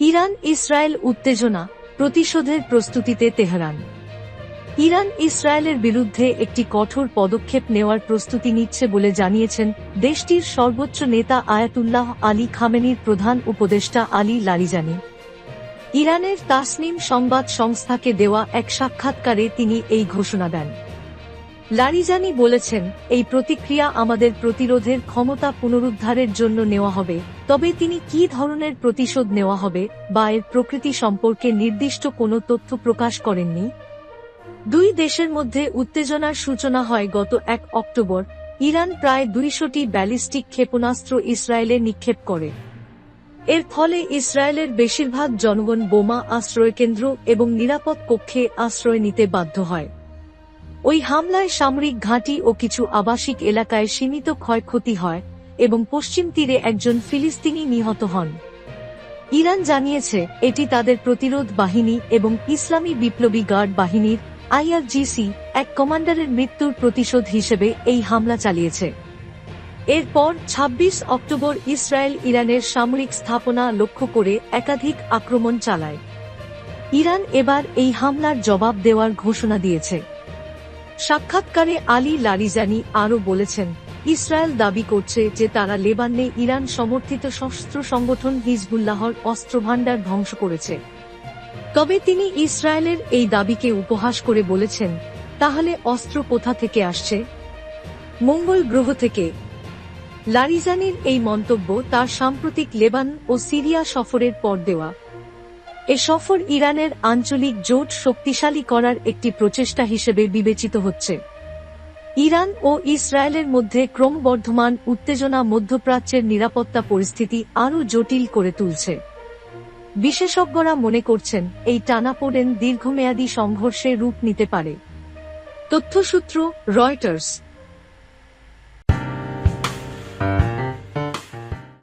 Iran, Israel উত্তেজনা, প্রতিশোধের প্রস্তুতিতে তেহরান। ইরান, ইসরায়েলের বিরুদ্ধে একটি কঠোর পদক্ষেপ নেওয়ার প্রস্তুতি নিচ্ছে বলে জানিয়েছেন দেশটির সর্বোচ্চ নেতা আয়াতুল্লাহ আলী খামেনির প্রধান উপদেষ্টা আলী লারিজানি ইরানের তাসনিম সংবাদ সংস্থাকে দেওয়া এক সাক্ষাৎকারে তিনি এই ঘোষণা দেন। লারিজানি বলেছেন, এই প্রতিক্রিয়া আমাদের প্রতিরোধের ক্ষমতা পুনরুদ্ধারের জন্য নেওয়া হবে। তবে তিনি কি ধরনের প্রতিশোধ নেওয়া হবে বা এর প্রকৃতি সম্পর্কে নির্দিষ্ট কোনো তথ্য প্রকাশ করেননি? দুই দেশের মধ্যে উত্তেজনার সূচনা হয় গত এক অক্টোবর। ইরান প্রায় দুইশোটি ব্যালিস্টিক ক্ষেপণাস্ত্র ইসরায়েলে নিক্ষেপ করে। এর ফলে ইসরায়েলের বেশিরভাগ জনগণ বোমা আশ্রয়কেন্দ্র এবং নিরাপদ কক্ষে আশ্রয় নিতে বাধ্য হয়। ওই হামলায় সামরিক ঘাঁটি ও কিছু আবাসিক এলাকায় সীমিত ক্ষয়ক্ষতি হয় এবং পশ্চিম তীরে একজন ফিলিস্তিনি নিহত হন। ইরান জানিয়েছে, এটি তাদের প্রতিরোধ বাহিনী এবং ইসলামী বিপ্লবী গার্ড বাহিনীর আইআরজিসি, এক কমান্ডারের মৃত্যুর প্রতিশোধ হিসেবে এই হামলা চালিয়েছে। এরপর ২৬ অক্টোবর ইসরায়েল ইরানের সামরিক স্থাপনা লক্ষ্য করে একাধিক আক্রমণ চালায়। ইরান এবার এই হামলার জবাব দেওয়ার ঘোষণা দিয়েছে। সাক্ষাৎকারে আলী লারিজানি আরও বলেছেন, ইসরায়েল দাবি করছে যে তারা লেবাননে ইরান সমর্থিত সশস্ত্র সংগঠন হিজবুল্লাহর অস্ত্রভাণ্ডার ধ্বংস করেছে। তবে তিনি ইসরায়েলের এই দাবিকে উপহাস করে বলেছেন, তাহলে অস্ত্র কোথা থেকে আসছে? মঙ্গল গ্রহ থেকে। লারিজানির এই মন্তব্য তার সাম্প্রতিক লেবান ও সিরিয়া সফরের পর দেওয়া। এ সফর ইরানের আঞ্চলিক জোট শক্তিশালী করার একটি প্রচেষ্টা হিসেবে বিবেচিত হচ্ছে। ইরান ও ইসরায়েলের মধ্যে ক্রমবর্ধমান উত্তেজনা মধ্যপ্রাচ্যের নিরাপত্তা পরিস্থিতি আরও জটিল করে তুলছে। বিশেষজ্ঞরা মনে করছেন, এই টানাপোড়েন দীর্ঘমেয়াদী সংঘর্ষে রূপ নিতে পারে। তথ্যসূত্র রয়টার্স